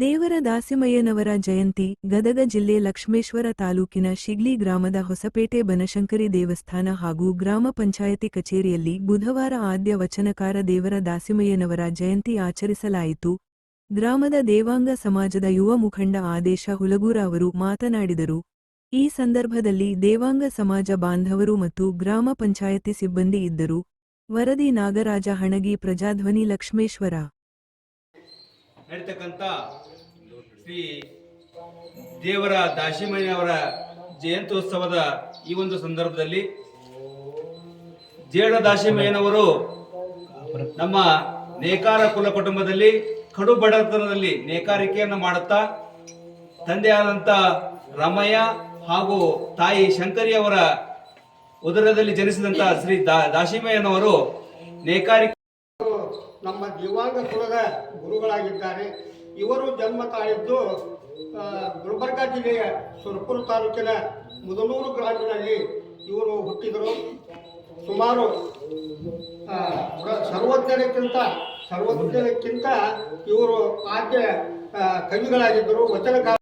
ವೀರದಾಸಿಮಯ್ಯನವರ ಜಯಂತಿ, ಗದಗ ಜಿಲ್ಲೆ ಲಕ್ಷ್ಮೇಶ್ವರ ತಾಲೂಕಿನ ಶಿಗ್ಲಿ ಗ್ರಾಮದ ಹೊಸಪೇಟೆ ಬನಶಂಕರಿ ದೇವಸ್ಥಾನ ಹಾಗೂ ಗ್ರಾಮ ಪಂಚಾಯತಿ ಕಚೇರಿಯಲ್ಲಿ ಬುಧವಾರ ಆದ್ಯ ವಚನಕಾರ ದೇವರ ದಾಸಿಮಯ್ಯನವರ ಜಯಂತಿ ಆಚರಿಸಲಾಯಿತು. ಗ್ರಾಮದ ದೇವಾಂಗ ಸಮಾಜದ ಯುವ ಮುಖಂಡ ಆದೇಶ ಹುಲಗೂರ ಅವರು ಮಾತನಾಡಿದರು. ಈ ಸಂದರ್ಭದಲ್ಲಿ ದೇವಾಂಗ ಸಮಾಜ ಬಾಂಧವರು ಮತ್ತು ಗ್ರಾಮ ಪಂಚಾಯತಿ ಸಿಬ್ಬಂದಿ ಇದ್ದರು. ವರದಿ ನಾಗರಾಜ ಹಣಗಿ ಪ್ರಜಾಧ್ವನಿ ಲಕ್ಷ್ಮೇಶ್ವರ. ನಡೀತಕ್ಕಂಥ ಶ್ರೀ ದೇವರ ದಾಶಿಮಣಿಯವರ ಜಯಂತ್ಯೋತ್ಸವದ ಈ ಒಂದು ಸಂದರ್ಭದಲ್ಲಿ ಜೇಡ ದಾಶಿಮಯ್ಯನವರು ನಮ್ಮ ನೇಕಾರ ಕುಲ ಕುಟುಂಬದಲ್ಲಿ ಕಡು ಬಡತನದಲ್ಲಿ ನೇಕಾರಿಕೆಯನ್ನು ಮಾಡುತ್ತಾ ತಂದೆಯಾದಂಥ ರಮಯ್ಯ ಹಾಗೂ ತಾಯಿ ಶಂಕರಿ ಅವರ ಉದರದಲ್ಲಿ ಜನಿಸಿದಂಥ ಶ್ರೀ ದಾ ದಾಶಿಮಯ್ಯನವರು ನೇಕಾರಿಕೆ ನಮ್ಮ ದಿವಾಂಗ ಕುಲದ ಗುರುಗಳಾಗಿದ್ದಾರೆ. ಇವರು ಜನ್ಮ ತಾಳಿದ್ದು ಗುಲ್ಬರ್ಗ ಜಿಲ್ಲೆಯ ಸುರಪುರ ತಾಲೂಕಿನ ಮುದನೂರು ಗ್ರಾಮದಲ್ಲಿ ಇವರು ಹುಟ್ಟಿದರು. ಸುಮಾರು ಸರ್ವಜ್ಞರಿಗಿಂತ ಸರ್ವಜ್ಞರಿಗಿಂತ ಇವರು ಆದ್ಯ ಕವಿಗಳಾಗಿದ್ದರು. ವಚನಕಾರ